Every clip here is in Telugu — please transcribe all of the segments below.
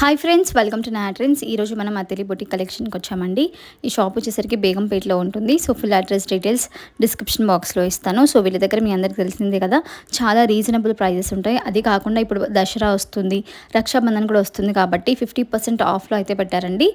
హాయ్ ఫ్రెండ్స్ వెల్కమ్ టు నా ట్రెండ్స్ ఈరోజు మనం అతిలి బొటిక్ కలెక్షన్కి వచ్చామండి. ఈ షాప్ వచ్చేసరికి బేగంపేటలో ఉంటుంది. So full address details description బాక్స్లో ఇస్తాను. సో వీళ్ళ దగ్గర మీ అందరికి తెలిసిందే కదా చాలా రీజనబుల్ ప్రైజెస్ ఉంటాయి. అది కాకుండా ఇప్పుడు దసరా వస్తుంది రక్షాబంధన్ కూడా వస్తుంది కాబట్టి ఫిఫ్టీ పర్సెంట్ ఆఫ్లో అయితే పెట్టారండి.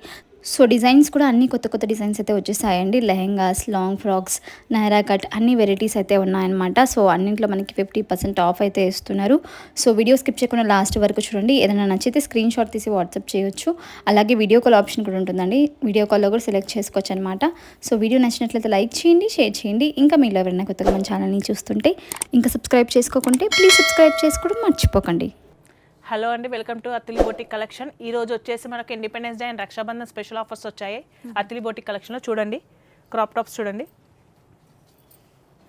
సో డిజైన్స్ కూడా అన్ని కొత్త కొత్త డిజైన్స్ అయితే వచ్చేసాయండి. Lehengas long frocks Naira cut అన్ని వెరైటీస్ అయితే ఉన్నాయన్నమాట. సో అన్నింట్లో మనకి ఫిఫ్టీ పర్సెంట్ ఆఫ్ అయితే ఇస్తున్నారు. సో వీడియో స్కిప్ చేయకుండా లాస్ట్ వరకు చూడండి. ఏదైనా నచ్చితే స్క్రీన్ షాట్ తీసి వాట్సాప్ చేయొచ్చు. అలాగే వీడియో కాల్ ఆప్షన్ కూడా ఉంటుందండి. వీడియో కాల్లో కూడా సెలెక్ట్ చేసుకోవచ్చు అనమాట సో వీడియో నచ్చినట్లయితే లైక్ చేయండి షేర్ చేయండి. ఇంకా మీలో ఎవరైనా కొత్తగా మన ఛానల్ని చూస్తుంటే ఇంకా సబ్స్క్రైబ్ చేసుకోకుంటే ప్లీజ్ సబ్స్క్రైబ్ చేసుకోవడం మర్చిపోకండి. హలో అండి welcome to Attili boutique collection. ఈ రోజు వచ్చేసి మనకి independence day and Rakshabandhan special offers వచ్చాయి. అతిలి బోటిక్ కలెక్షన్లో చూడండి క్రాప్ టాప్స్ చూడండి.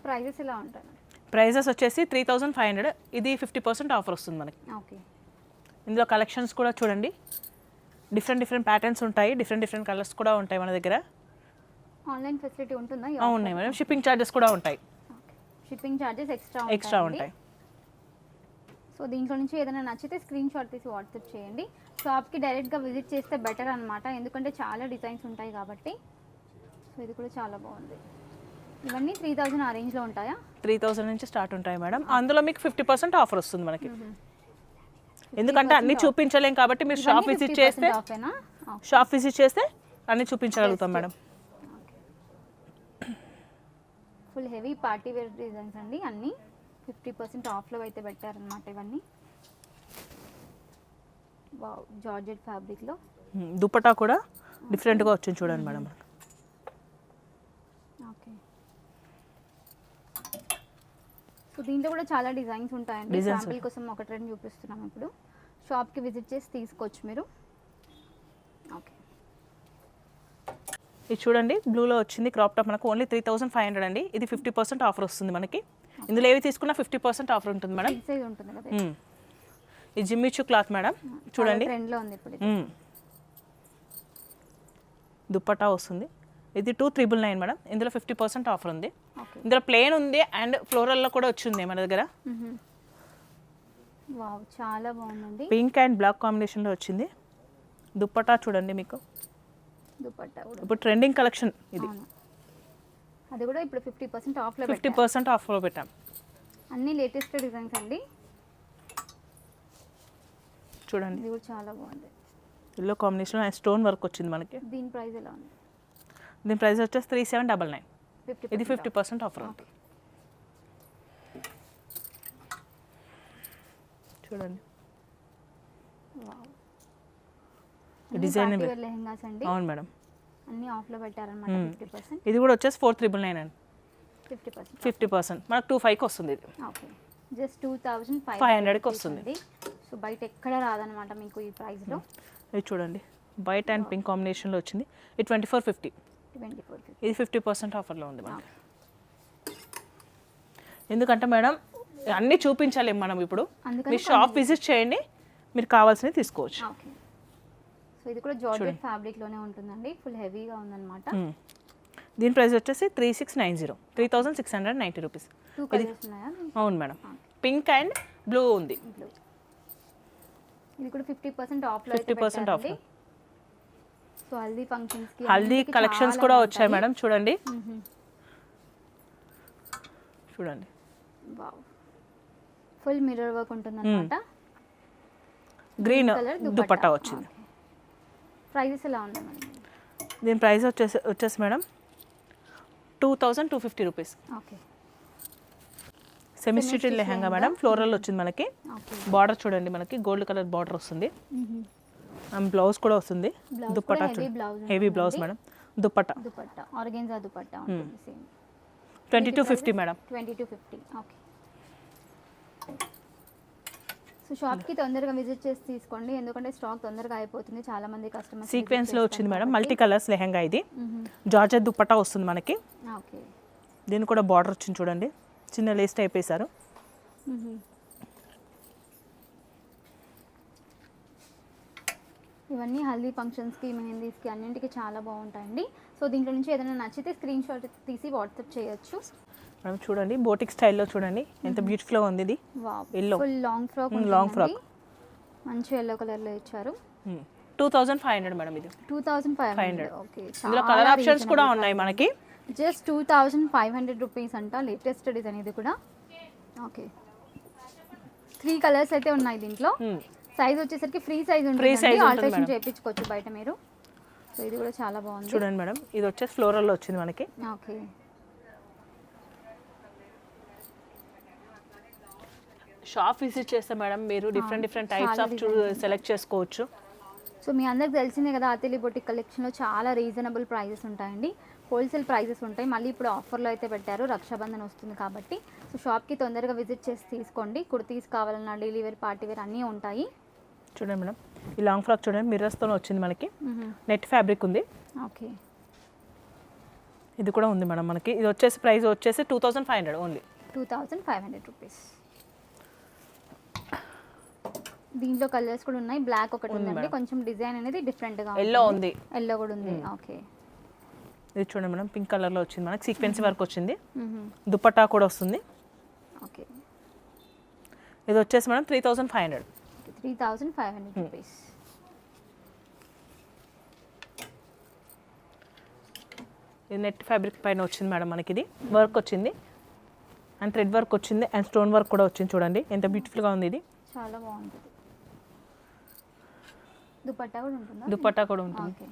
ప్రైజెస్ ఎలా ఉంటాయి? ప్రైజెస్ వచ్చేసి త్రీ థౌజండ్ ఫైవ్ హండ్రెడ్ ఇది ఫిఫ్టీ పర్సెంట్ ఆఫర్ వస్తుంది మనకి. ఓకే. ఇందులో కలెక్షన్స్ కూడా చూడండి. డిఫరెంట్ డిఫరెంట్ ప్యాటర్న్స్ ఉంటాయి. డిఫరెంట్ డిఫరెంట్ కలర్స్ కూడా ఉంటాయి మన దగ్గర. ఆన్లైన్ ఫెసిలిటీ ఉంటుందా? ఉన్నాయి మేడం. షిప్పింగ్ ఛార్జెస్ కూడా ఉంటాయి. షిప్పింగ్ ఛార్జెస్ ఎక్స్ట్రా ఎక్స్ట్రా ఉంటాయి. సో దీంట్లో నుంచి ఏదైనా నచ్చితే స్క్రీన్ షాట్ తీసి వాట్సాప్ చేయండి. షాప్కి డైరెక్ట్గా విజిట్ చేస్తే బెటర్ అనమాట ఎందుకంటే చాలా డిజైన్స్ ఉంటాయి కాబట్టి. సో ఇది కూడా చాలా బాగుంది. ఇవన్నీ త్రీ థౌజండ్ ఆ రేంజ్లో ఉంటాయా? త్రీ థౌజండ్ నుంచి స్టార్ట్ ఉంటాయి మేడం. అందులో మీకు ఫిఫ్టీ పర్సెంట్ ఆఫర్ వస్తుంది మనకి. ఎందుకంటే అన్ని చూపించలేం కాబట్టి మీరు షాప్ విజిట్ చేస్తే షాప్ విజిట్ చేస్తే అన్ని చూపించగలుగుతాం madam. Full heavy party wear designs అండి అన్నీ. ఫిఫ్టీ పర్సెంట్ ఆఫ్లో అయితే పెట్టారనమాట ఇవన్నీ. జార్జెట్ ఫ్యాబ్రిక్లో. మ్మ్. దుపట్టా కూడా డిఫరెంట్గా వచ్చింది చూడండి మేడం. ఓకే. సో దీంట్లో కూడా చాలా డిజైన్స్ ఉంటాయండి. శాంపిల్ కోసం ఒక ట్రెండ్ చూపిస్తున్నాం ఇప్పుడు. షాప్కి విజిట్ చేసి తీసుకోవచ్చు మీరు. ఓకే. ఇది చూడండి బ్లూలో వచ్చింది. క్రాప్ టాప్ మనకు only three thousand five hundred అండి. ఇది ఫిఫ్టీ పర్సెంట్ ఆఫర్ వస్తుంది మనకి. ఇందులో ఏవి తీసుకున్నా ఫిఫ్టీ పర్సెంట్ ఆఫర్ ఉంటుంది మేడం. సైజ్ ఉంటుంది కదా. ఇది జిమ్మిచ్చు క్లాత్ మేడం చూడండి. ట్రెండ్లో ఉంది ఇప్పుడు ఇది. మ్మ్. దుప్పట్టా వస్తుంది. ఇది టూ త్రిబుల్ నైన్ మేడం. ఇందులో ఫిఫ్టీ పర్సెంట్ ఆఫర్ ఉంది. ఇందులో ప్లేన్ ఉంది అండ్ ఫ్లోరల్లో కూడా వచ్చింది మన దగ్గర. చాలా బాగుందండి. పింక్ అండ్ బ్లాక్ కాంబినేషన్లో వచ్చింది. దుప్పట్టా చూడండి మీకు. ఇప్పుడు ట్రెండింగ్ కలెక్షన్ ఇది. అది కూడా ఇప్పుడు ఫిఫ్టీ పర్సెంట్ ఆఫ్లో ఫిఫ్టీ పర్సెంట్ ఆఫర్లో పెట్టాం. అన్ని లేటెస్ట్ డిజైన్స్ అండి. చూడండి. ఇది కూడా చాలా బాగుంది. Yellow combination and stone work వచ్చింది మనకి. దీని ప్రైస్ ఎలా ఉంది? దీని ప్రైస్ వచ్చేసి త్రీ సెవెన్ డబల్ నైన్ ఇది ఫిఫ్టీ పర్సెంట్ ఆఫర్ ఉంటుంది చూడండి. డిజైన్ లెహంగాస్ అండి. అవును మేడం. అన్ని ఆఫ్లో పెట్టారనమాట ఫిఫ్టీ పర్సెంట్. ఇది కూడా వచ్చేసి ఫోర్ త్రిబుల్ నైన్ అండి. Fifty percent. Fifty percent. మనకు టూ ఫైవ్కి వస్తుంది ఇది. Okay. Just two thousand five 500 కి వస్తుంది. సో బయట ఎక్కడ రాదనమాట మీకు ఈ ప్రైస్లో. ఇది చూడండి. వైట్ అండ్ పింక్ కాంబినేషన్లో వచ్చింది. ఇది twenty four fifty. Twenty four ఇది ఫిఫ్టీ పర్సెంట్ ఆఫర్లో ఉంది మనకి. ఎందుకంటే మేడం అన్నీ చూపించలేం మనం ఇప్పుడు. మీరు షాప్ విజిట్ చేయండి. మీరు కావాల్సినవి తీసుకోవచ్చు. ఓకే. సో ఇది కూడా జార్జెట్ ఫ్యాబ్రిక్లోనే ఉంటుందండి. ఫుల్ హెవీగా ఉందన్నమాట. దీని ప్రైస్ వచ్చేసి three six nine zero three thousand six hundred ninety rupees అవును మేడం. పింక్ అండ్ బ్లూ ఉంది. ఇది కూడా ఫిఫ్టీ పర్సెంట్ ఆఫ్లో 50% off. సో హల్దీ ఫంక్షన్స్కి హల్దీ కలెక్షన్స్ కూడా వచ్చాయి మేడం. చూడండి. చూడండి. ఫుల్ మిర్రర్ వర్క్ ఉంటుంది అనమాట గ్రీన్ దుపట్టా వచ్చింది. ప్రైజెస్ ఎలా ఉన్నాయి మేడం? దీని ప్రైస్ వచ్చేసి వచ్చేసి madam two thousand two fifty rupees. Okay. Semi lehenga madam. Floral వచ్చింది మనకి. బార్డర్ చూడండి మనకి. గోల్డ్ కలర్ బార్డర్ వస్తుంది. అండ్ బ్లౌజ్ కూడా వస్తుంది. blouse heavy blouse madam. Dupatta dupatta organza dupatta twenty two fifty madam twenty two fifty okay so షాప్కి తొందరగా విజిట్ చేసి తీసుకోండి. ఎందుకంటే స్టాక్ తొందరగా అయిపోతుంది. చాలా మంది కస్టమర్స్ సీక్వెన్స్లో వచ్చింది మేడం. మల్టీ కలర్స్ లెహంగా ఇది. జార్జెట్ దుపట్టా వస్తుంది మనకి. ఓకే. దీని కూడా బార్డర్ వచ్చింది చూడండి. చిన్న లేస్ టైప్ వేశారు. ఇవన్నీ హల్దీ ఫంక్షన్స్కి మెహందీస్కి అన్నింటికి చాలా బాగుంటాయండి. సో దీంట్లో నుంచి ఏదైనా నచ్చితే స్క్రీన్ షాట్ తీసి వాట్సాప్ చేయొచ్చు. మేడం చూడండి బోటిక్ స్టైల్లో చూడండి. ఎంత బ్యూటిఫుల్గా ఉంది ఇది. Full long frock long frock. మంచి ఎల్లో కలర్లో ఇచ్చారు. Two thousand five hundred madam ఇది. Two thousand five 500. Hundred okay ఇందులో కలర్ ఆప్షన్స్ కూడా ఉన్నాయి మనకి. Just two thousand five hundred rupees అంట లేటెస్ట్ డిజైన్ ఇది కూడా. ఓకే త్రీ కలర్స్ అయితే ఉన్నాయి దీంట్లో. Hmm. సైజ్ వచ్చేసరికి ఫ్రీ సైజ్ ఉంటుంది ఆల్టరేషన్. చేయించుకోవచ్చు బయట మీరు. సో ఇది కూడా చాలా బాగుంది. చూడండి మేడం ఇది వచ్చేసి ఫ్లోరల్లో వచ్చింది మనకి. ఓకే షాప్ విజిట్ చేస్తే మేడం మీరు different different types of select చేసుకోవచ్చు. సో మీ అందరికి తెలిసిందే కదా అతిలి బొటిక్ కలెక్షన్లో చాలా రీజనబుల్ ప్రైజెస్ ఉంటాయండి. హోల్సేల్ ప్రైజెస్ ఉంటాయి. మళ్ళీ ఇప్పుడు ఆఫర్లో అయితే పెట్టారు రక్షాబంధన్ వస్తుంది కాబట్టి. సో షాప్కి తొందరగా విజిట్ చేసి తీసుకోండి. కుర్తీస్ కావాలన్నా డైలీ వేర్ పార్టీ వేర్ అన్నీ ఉంటాయి. చూడండి మేడం ఈ లాంగ్ ఫ్రాక్ చూడండి మిర్రర్స్తో వచ్చింది మనకి. నెట్ ఫ్యాబ్రిక్ ఉంది. ఓకే. ఇది కూడా ఉంది మేడం మనకి. ఇది వచ్చేసి ప్రైస్ వచ్చేసి two thousand five hundred only two thousand five hundred rupees దీంట్లో కలర్స్ కూడా ఉన్నాయి. బ్లాక్ ఒకటి ఉందండి. కొంచెం డిజైన్ అనేది డిఫరెంట్గా ఎల్లో ఉంది. ఎల్లో కూడా ఉంది. ఓకే ఇది చూడండి మేడం. పింక్ కలర్లో వచ్చింది మనకి. సీక్వెన్సీ వర్క్ వచ్చింది. దుపట్టా కూడా వస్తుంది. ఓకే ఇది వచ్చేసి madam three thousand five hundred three thousand five hundred rupees ఇది నెట్ ఫ్యాబ్రిక్ పైన వచ్చింది మేడం మనకి ఇది. వర్క్ వచ్చింది. అండ్ థ్రెడ్ వర్క్ వచ్చింది. అండ్ స్టోన్ వర్క్ కూడా వచ్చింది చూడండి. ఎంత బ్యూటిఫుల్గా ఉంది ఇది. చాలా బాగుంటుంది. దుపట్టా కూడా ఉంటుందా? దుపట్టా కూడా ఉంటుంది.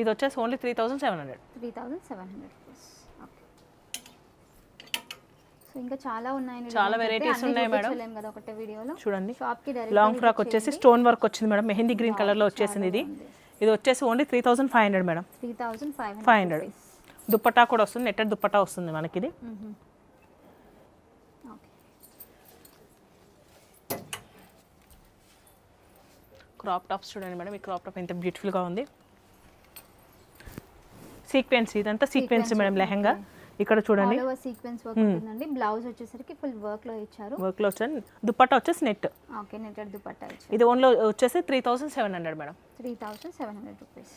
ఇది వచ్చేసి only three thousand seven hundred three thousand seven hundred so ఇంకా చాలా ఉన్నాయండి చాలా అన్నీ ఉన్నాయి మేడం. కదా ఒకటే వీడియోలో. చూడండి. డైరెక్ట్ లాంగ్ ఫ్రాక్ వచ్చేసి స్టోన్ వర్క్ వచ్చింది మేడం. మెహందీ గ్రీన్ కలర్లో వచ్చేసింది ఇది. ఇది వచ్చేసి only three thousand five hundred madam. Three thousand five five hundred dupatta కూడా వస్తుంది. నెట్టెడ్ దుపట్టా వస్తుంది మనకి ఇది ఓకే క్రాప్ టాప్స్ చూడండి మేడం ఈ క్రాప్ టాప్ ఎంత బ్యూటిఫుల్గా ఉంది. సీక్వెన్స్ ఇదంతా సీక్వెన్స్ మేడం లెహంగా. ఇక్కడ చూడండి. సీక్వెన్స్ వర్క్ ఉంటుందండి. బ్లౌజ్ వచ్చేసరికి ఫుల్ వర్క్లో ఇచ్చారు. వర్క్లో వచ్చి దుపట్టా వచ్చేసి నెట్. ఓకే నెటెడ్ దుపట్టా ఇది ఓన్లో వచ్చేసి three thousand seven hundred madam. Three thousand seven hundred rupees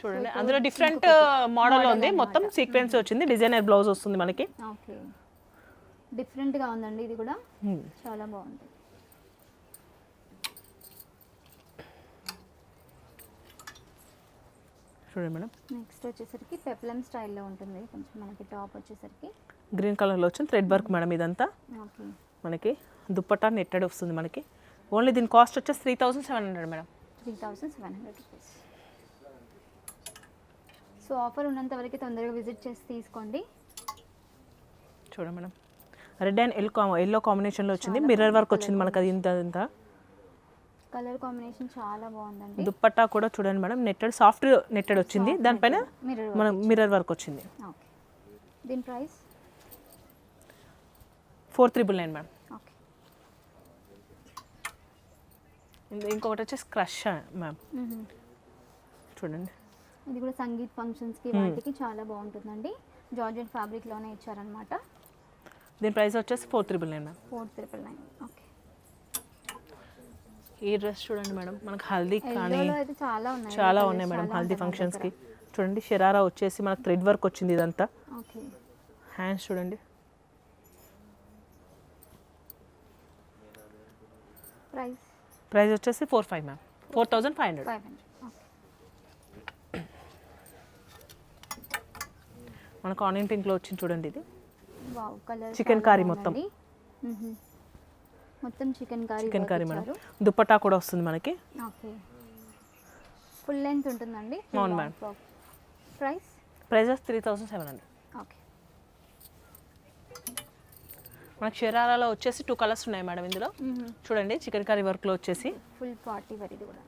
చూడండి. అందులో డిఫరెంట్ మోడల్ ఉంది. మొత్తం సీక్వెన్స్ వచ్చింది. డిజైనర్ బ్లౌజ్ వస్తుంది మనకి. ఓకే. డిఫరెంట్గా ఉందండి ఇది కూడా. Hmm. చాలా బాగుంది. చూడండి మేడం. నెక్స్ట్ వచ్చేసరికి పెప్లం స్టైల్లో ఉంటుంది. కొంచెం మనకి టాప్ వచ్చేసరికి. గ్రీన్ కలర్లో వచ్చింది థ్రెడ్ వర్క్ మేడం ఇదంతా. ఓకే. మనకి దుప్పట్టా నెట్టెడ్ వస్తుంది మనకి. ఓన్లీ దీని కాస్ట్ వచ్చేసి three thousand seven hundred madam. Three thousand seven hundred rupees. So offer ఉన్నంత వరకు తొందరగా విజిట్ చేసి తీసుకోండి. చూడండి madam. Red and yellow yellow కాంబినేషన్లో వచ్చింది. మిర్రర్ వర్క్ వచ్చింది మనకి అది ఇంత ఇంత. కలర్ కాంబినేషన్ చాలా బాగుందండి. దుప్పట్టా కూడా చూడండి మేడం. నెట్టెడ్ సాఫ్ట్ నెట్టెడ్ వచ్చింది. దానిపైన మిర్రర్ మనం మిర్రర్ వర్క్ వచ్చింది. ఓకే దీని price four triple nine madam. ఇంకొకటి వచ్చేసి క్రష్ మ్యామ్ చూడండి. ఇది కూడా సంగీత్ ఫంక్షన్స్కి వాటికి చాలా బాగుంటుందండి. జార్జెట్ ఫ్యాబ్రిక్లోనే ఇచ్చారనమాట దీని ప్రైస్ వచ్చేసి four triple nine ma'am four triple nine okay ఈ డ్రెస్ చూడండి మేడం. మనకు హల్దీ కానీ చాలా ఉన్నాయి మేడం హల్దీ ఫంక్షన్స్కి చూడండి షరారా వచ్చేసి మనకు థ్రెడ్ వర్క్ వచ్చింది ఇదంతా. హ్యాండ్స్ చూడండి. ప్రైస్ ప్రైస్ వచ్చేసి four five ma'am four thousand five hundred మనకు ఆనియన్ పింక్లో వచ్చింది చూడండి ఇది. Chicken curry మొత్తం. మొత్తం chicken curry chicken curry madam. Dupatta కూడా వస్తుంది మనకి. ఓకే. ఫుల్ లెంత్ ఉంటుందండి. అవును madam. Price prices three thousand seven hundred okay. మనకి షరారాలో వచ్చేసి టూ కలర్స్ ఉన్నాయి మేడం ఇందులో. చూడండి చికెన్ కర్రీ వర్క్లో వచ్చేసి. ఫుల్ పార్టీ వర్ ఇది కూడా.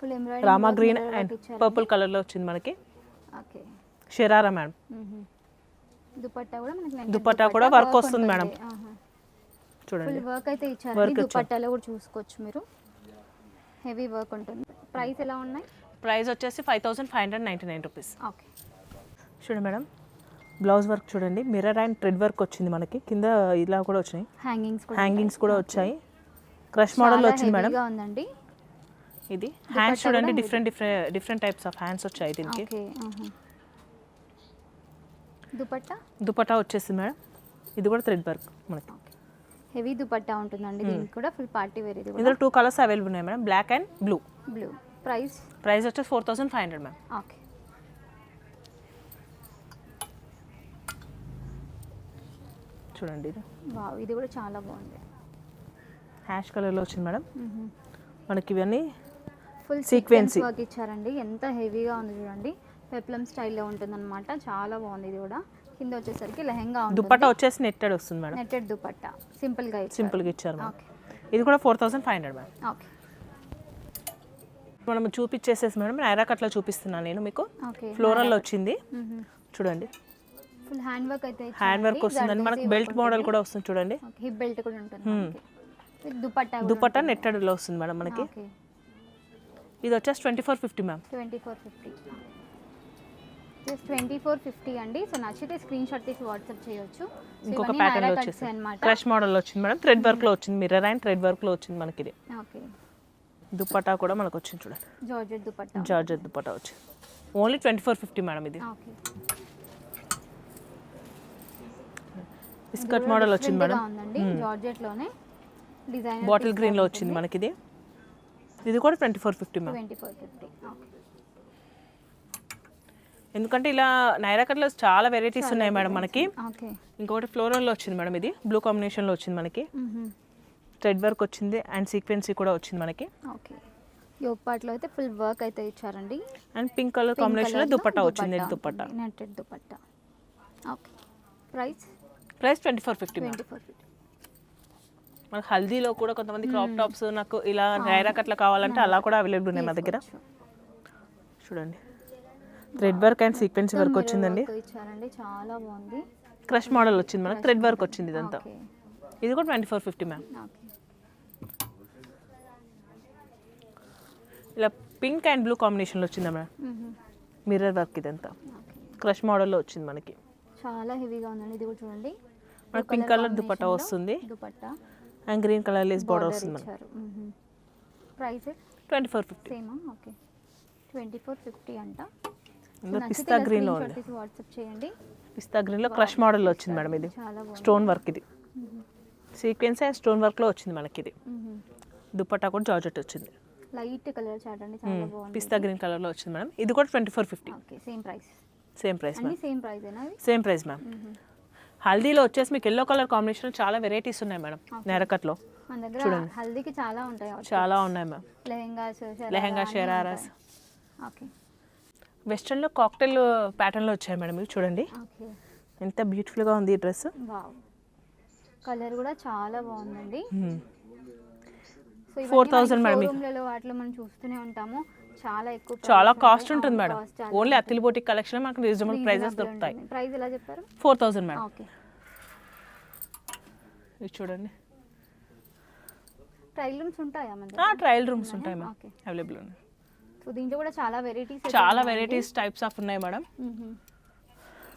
Full embroidery Rama green and purple కలర్లో వచ్చింది మనకి. ఓకే. షరారా మేడం. దుపట్టా కూడా మనకి దుపట్టా కూడా work వస్తుంది మేడం. చూడండి. ఫుల్ వర్క్ అయితే ఇచ్చారు. దుపట్టాలో కూడా చూసుకోవచ్చు మీరు. హెవీ వర్క్ ఉంటుంది. ప్రైస్ ఎలా ఉన్నాయి? ప్రైస్ వచ్చేసి five thousand five hundred ninety nine rupees okay చూడండి మేడం. బ్లౌజ్ వర్క్ చూడండి. మిర్రర్ అండ్ థ్రెడ్ వర్క్ వచ్చింది మనకి. కింద ఇలా కూడా వచ్చినాయి. హ్యాంగింగ్స్ కూడా హ్యాంగింగ్స్ కూడా వచ్చాయి. క్రష్ మోడల్లో వచ్చింది మేడం. ఉందండి. ఇది హ్యాండ్స్ చూడండి. Different different different types of hands వచ్చాయి దీనికి. ఓకే దుపట్టా? దుపట్టా వచ్చేసింది మేడం. ఇది కూడా థ్రెడ్ వర్క్ మనకి. హెవీ దుపట్టా ఉంటుందండి. దీనికి కూడా ఫుల్ పార్టీ వేర్ ఇది ఇందులో టూ కలర్స్ అవైలబుల్ ఉన్నాయి madam. Black and blue blue price price వచ్చేసి four thousand five hundred ma'am okay చూడండి ఇది. వావ్ ఇది కూడా చాలా బాగుంది. హ్యాష్ కలర్లో వచ్చింది మేడం. మనకి ఇవన్నీ ఫుల్. సీక్వెన్స్ వర్క్ ఇచ్చారండి. ఎంత హెవీగా ఉంది చూడండి. పెప్లం స్టైల్లో ఉంటుందన్నమాట. చాలా బాగుంది ఇది కూడా. కింద వచ్చేసరికి లెహంగా దుపట్టా వచ్చేసి నెట్టెడ్ వస్తుంది మేడం. నెట్టెడ్ దుపట్టా. సింపుల్గా ఇచ్చారు సింపుల్గా ఇచ్చారు మేడం. ఓకే ఇది కూడా four thousand five hundred madam. Okay మనం చూపించేసేసి మేడం నైరా కట్లో చూపిస్తున్నాను నేను మీకు. ఓకే ఫ్లోరల్ వచ్చింది. చూడండి. ఫుల్ హ్యాండ్ వర్క్ అయితే హ్యాండ్ వర్క్ వస్తుందండి మనకి బెల్ట్ మోడల్ కూడా వస్తుంది చూడండి. హిప్ బెల్ట్ కూడా ఉంటుంది. With దుపట్టా దుపట్టా నెట్టెడ్లో వస్తుంది మేడం మనకి. ఓకే ఇది వచ్చేసి twenty four fifty ma'am twenty four fifty just twenty four fifty అండి. సో నచ్చితే స్క్రీన్ షాట్ తీసి వాట్సాప్ చేయొచ్చు. ఇంకొక ప్యాటర్న్లో వచ్చేసి అనమాట క్రష్ మోడల్లో వచ్చింది మేడం. థ్రెడ్ వర్క్లో వచ్చింది. మిర్రర్ అండ్ థ్రెడ్ వర్క్లో వచ్చింది మనకి ఇది. ఓకే దుపట్టా కూడా మనకు వచ్చింది చూడండి. జార్జెట్ దుపట్టా జార్జెట్ దుపట్టా వచ్చింది. Only twenty four fifty madam ఇది. ఓకే బిస్కట్ మోడల్ వచ్చింది మేడం. ఉందండి జార్జెట్లోనే. డిజైన్ బాటిల్ గ్రీన్లో వచ్చింది మనకి ఇది. ఇది కూడా twenty four fifty ma'am twenty four fifty okay ఎందుకంటే ఇలా నైరా కట్లో చాలా వెరైటీస్ ఉన్నాయి మేడం మనకి. ఇంకొకటి ఫ్లోరల్లో వచ్చింది మేడం ఇది. బ్లూ కాంబినేషన్లో వచ్చింది మనకి. థ్రెడ్ వర్క్ వచ్చింది అండ్ సీక్వెన్సీ కూడా వచ్చింది మనకి. పార్ట్లో అయితే ఫుల్ వర్క్ అయితే ఇచ్చారండి. అండ్ పింక్ కలర్ కాంబినేషన్లో దుపట్టా వచ్చింది dupatta. Netted dupatta. Okay. Price price twenty four fifty twenty four fifty మనకి హల్దీలో కూడా కొంతమంది క్రాప్ టాప్స్ నాకు ఇలా నైరా కట్ల కావాలంటే అలా కూడా అవైలబుల్ ఉన్నాయి మా దగ్గర. చూడండి. Thread work and sequence work వచ్చిందండి. ఇచ్చారండి చాలా బాగుంది. క్రష్ మోడల్ వచ్చింది మనకి థ్రెడ్ వర్క్ వచ్చింది ఇదంతా. ఇది కూడా ట్వంటీ ఫోర్ ఫిఫ్టీ మ్యామ్ ఇలా పింక్ అండ్ బ్లూ కాంబినేషన్లో వచ్చిందా మేడం మిర్రర్ వర్క్ ఇదంతా. క్రష్ మోడల్లో వచ్చింది మనకి. చాలా హెవీగా ఉందండి ఇది కూడా చూడండి. మనకి పింక్ కలర్ దుపట్టా వస్తుంది. Dupatta. And green colour lace border వస్తుంది మనకి. ప్రైస్ ట్వంటీ ఫోర్ ఫిఫ్టీ సేమా ఓకే ట్వంటీ ఫోర్ ఫిఫ్టీ అంట. పిస్తా గ్రీన్లో ఉంది. వాట్సాప్ చేయండి. పిస్తా గ్రీన్లో క్రష్ మోడల్లో వచ్చింది మేడం ఇది. స్టోన్ వర్క్ ఇది. సీక్వెన్స్ అండ్ స్టోన్ వర్క్లో వచ్చింది మనకి ఇది. మ్మ్. దుపట్టా కూడా జార్జెట్ వచ్చింది. లైట్ కలర్ చాట్ అండి చాలా బాగుంది. పిస్తా గ్రీన్ కలర్లో వచ్చింది మేడం. ఇది కూడా twenty four fifty same price same price same price same price ma'am హల్దీలో వచ్చేసి మీకు ఎల్లో కలర్ కాంబినేషన్ చాలా వెరైటీస్ ఉన్నాయి మేడం నెరకట్లో. దగ్గర హల్దీకి చాలా ఉంటాయి. చాలా ఉన్నాయి మ్యామ్ లెహెంగాస్ లెహెంగా షరారాస్ ఓకే. వెస్ట్రన్లో కాక్టైల్ ప్యాటర్న్లో వచ్చాయి మేడం ఇవి చూడండి. ఎంత బ్యూటిఫుల్గా ఉంది ఈ డ్రెస్. కలర్ కూడా చాలా బాగుందండి. సో 4,000 మేడం వాటిలో మనం చూస్తూనే ఉంటాము. చాలా ఎక్కువ చాలా కాస్ట్ ఉంటుంది madam. Only Attili boutique collection మనకు రీజనబుల్ ప్రైజెస్ దొరుకుతాయి. ప్రైస్ ఎలా చెప్పారు? Four thousand madam. ఓకే. ఇది చూడండి. ట్రైల్ రూమ్స్ ఉంటాయా ట్రయల్ రూమ్స్ ఉంటాయి ఓకే. అవైలబుల్ ఉన్నాయి. సో దీంట్లో కూడా చాలా వెరైటీస్ చాలా వెరైటీస్ టైప్స్ ఆఫ్ ఉన్నాయి మేడం.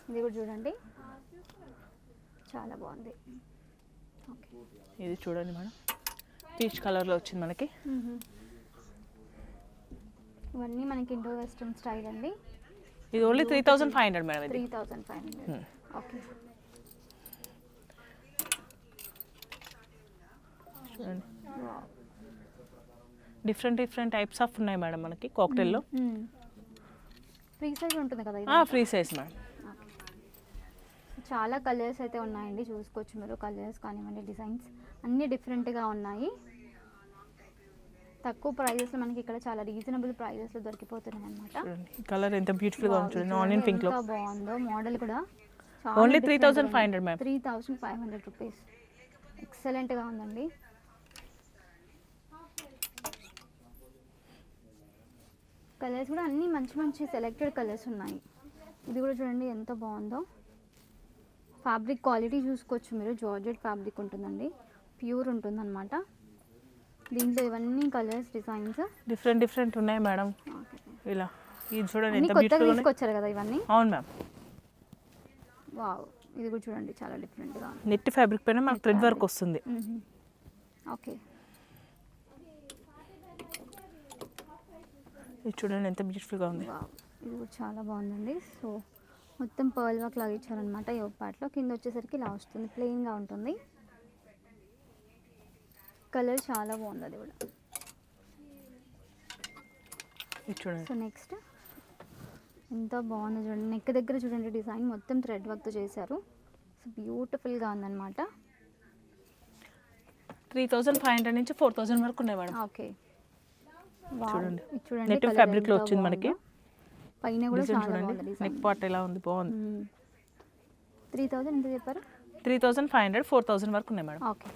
ఇది కూడా చూడండి. చాలా బాగుంది. ఓకే. ఇది చూడండి మేడం. పీచ్ కలర్లో వచ్చింది మనకి. ఇవన్నీ మనకి ఇండో వెస్ట్రన్ స్టైల్ అండి. ఇది only three thousand five hundred madam ఇది. Three thousand five hundred okay. చూడండి. డిఫరెంట్ డిఫరెంట్ టైప్స్ ఆఫ్ ఉన్నాయి మేడం మనకి కాక్టైల్లో. ఫ్రీ సైజ్ ఉంటుంది కదా ఫ్రీ సైజ్ మేడం. చాలా కలర్స్ అయితే ఉన్నాయండి చూసుకోవచ్చు మీరు కలర్స్ కానివ్వండి డిజైన్స్. అన్నీ డిఫరెంట్గా ఉన్నాయి. తక్కువ ప్రైజెస్లో మనకి ఇక్కడ చాలా రీజనబుల్ ప్రైజెస్లో దొరికిపోతున్నాయి అనమాట కలర్ ఎంత బ్యూటిఫుల్గా చూడండి ఆనియన్ పింక్లో ఎంత బాగుందో మోడల్ కూడా only three thousand five hundred ma'am three thousand five hundred rupees ఎక్సలెంట్గా ఉందండి. కలర్స్ కూడా అన్నీ మంచి మంచి సెలెక్టెడ్ కలర్స్ ఉన్నాయి. ఇది కూడా చూడండి ఎంత బాగుందో. ఫ్యాబ్రిక్ క్వాలిటీ చూసుకోవచ్చు మీరు. జార్జెట్ ఫ్యాబ్రిక్ ఉంటుందండి. ప్యూర్ ఉంటుందన్నమాట. దీంట్లో ఇవన్నీ కలర్స్ డిజైన్స్ డిఫరెంట్ డిఫరెంట్ ఉన్నాయి మేడం. ఇలా. ఇది చూడండి ఎంత కొత్తగా తీసుకొచ్చారు కదా ఇవన్నీ? అవును మ్యామ్ వావ్ ఇది కూడా చూడండి చాలా డిఫరెంట్గా నెట్ ఫ్యాబ్రిక్ పైన మనకు థ్రెడ్ వర్క్ వస్తుంది. ఓకే ఇది చూడండి ఎంత బ్యూటిఫుల్గా ఉంది. ఇది కూడా చాలా బాగుందండి. సో మొత్తం పర్ల్ వర్క్ లాగా ఇచ్చారనమాట ఈ పార్ట్లో కింద వచ్చేసరికి ఇలా వస్తుంది ప్లెయిన్గా ఉంటుంది. కలర్ చాలా బాగుంది అది కూడా. ఇది చూడండి. సో నెక్స్ట్ ఎంత బాగుంది చూడండి. నెక్ దగ్గర చూడండి డిజైన్ మొత్తం థ్రెడ్ వర్క్తో చేశారు. సో బ్యూటిఫుల్గా ఉందన్నమాట. త్రీ థౌజండ్ ఫైవ్ హండ్రెడ్ నుంచి ఫోర్ థౌజండ్ వరకు ఉన్నాయి మేడం ఓకే చూడండి. నెట్ fabric లో వచ్చింది మనకి. పైన కూడా చూడండి. నెక్ పార్ట్ ఎలా ఉంది? బాగుంది. త్రీ థౌజండ్ ఎంత చెప్పారు? Three thousand five hundred four thousand వరకు ఉన్నాయి మేడం. ఓకే.